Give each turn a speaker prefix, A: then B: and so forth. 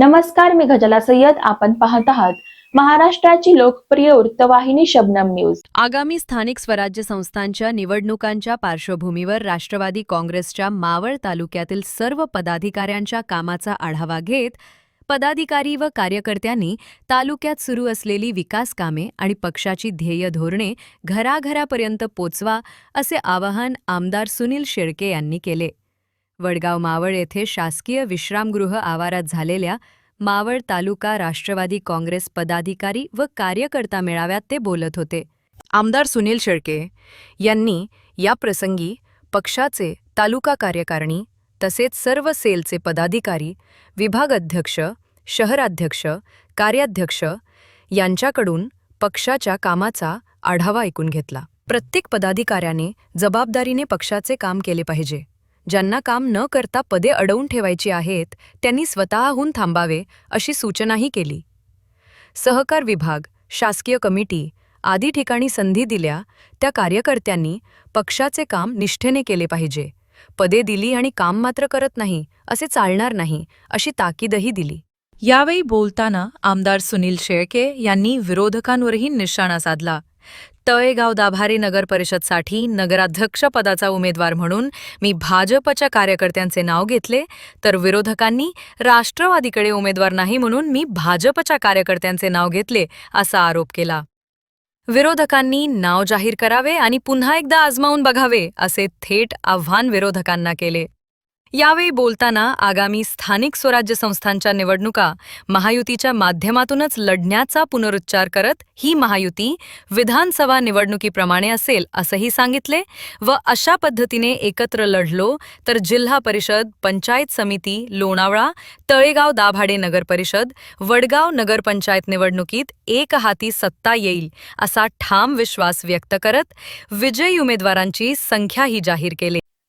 A: नमस्कार मी गजला सय्यद. आपण पाहत आहात महाराष्ट्राची लोकप्रिय वृत्तवाहिनी शबनम न्यूज.
B: आगामी स्थानिक स्वराज्य संस्थांच्या निवडणुकांच्या पार्श्वभूमीवर राष्ट्रवादी काँग्रेसच्या मावळ तालुक्यातील सर्व पदाधिकाऱ्यांच्या कामाचा आढावा घेत पदाधिकारी व कार्यकर्त्यांनी तालुक्यात सुरू असलेली विकास कामे आणि पक्षाची ध्येय धोरणे घराघरापर्यंत पोचवा असे आवाहन आमदार सुनील शेळके यांनी केले. वडगाव मावळ येथे शासकीय विश्रामगृह आवारात झालेल्या मावळ तालुका राष्ट्रवादी काँग्रेस पदाधिकारी व कार्यकर्ता मेळाव्यात ते बोलत होते. आमदार सुनील शेळके यांनी या प्रसंगी पक्षाचे तालुका कार्यकारिणी तसेच सर्व सेलचे पदाधिकारी विभागाध्यक्ष शहराध्यक्ष कार्याध्यक्ष यांच्याकडून पक्षाच्या कामाचा आढावा ऐकून घेतला. प्रत्येक पदाधिकाऱ्याने जबाबदारीने पक्षाचे काम केले पाहिजे. ज्यांना काम न करता पदे अडवून ठेवायची आहेत त्यांनी स्वतःहून थांबावे अशी सूचनाही केली. सहकार विभाग शासकीय कमिटी आदी ठिकाणी संधी दिल्या त्या कार्यकर्त्यांनी पक्षाचे काम निष्ठेने केले पाहिजे. पदे दिली आणि काम मात्र करत नाही असे चालणार नाही अशी ताकीदही दिली.
C: यावेळी बोलताना आमदार सुनील शेळके यांनी विरोधकांवरही निशाणा साधला. तळेगाव दाभारी नगर परिषदसाठी नगराध्यक्षपदाचा उमेदवार म्हणून मी भाजपच्या कार्यकर्त्यांचे नाव घेतले तर विरोधकांनी राष्ट्रवादीकडे उमेदवार नाही म्हणून मी भाजपच्या कार्यकर्त्यांचे नाव घेतले असा आरोप केला. विरोधकांनी नाव जाहीर करावे आणि पुन्हा एकदा आजमावून बघावे असे थेट आव्हान विरोधकांना केले. यावेळी बोलताना आगामी स्थानिक स्वराज्य संस्थांच्या निवडणुका महायुतीच्या माध्यमातूनच लढण्याचा पुनरुच्चार करत ही महायुती विधानसभा निवडणुकीप्रमाणे असेल असंही सांगितले व अशा पद्धतीने एकत्र लढलो तर जिल्हा परिषद पंचायत समिती लोणावळा तळेगाव दाभाडे नगर परिषद वडगाव नगरपंचायत निवडणुकीत एक हाती सत्ता येईल असा ठाम विश्वास व्यक्त करत विजयी उमेदवारांची संख्याही जाहीर केली.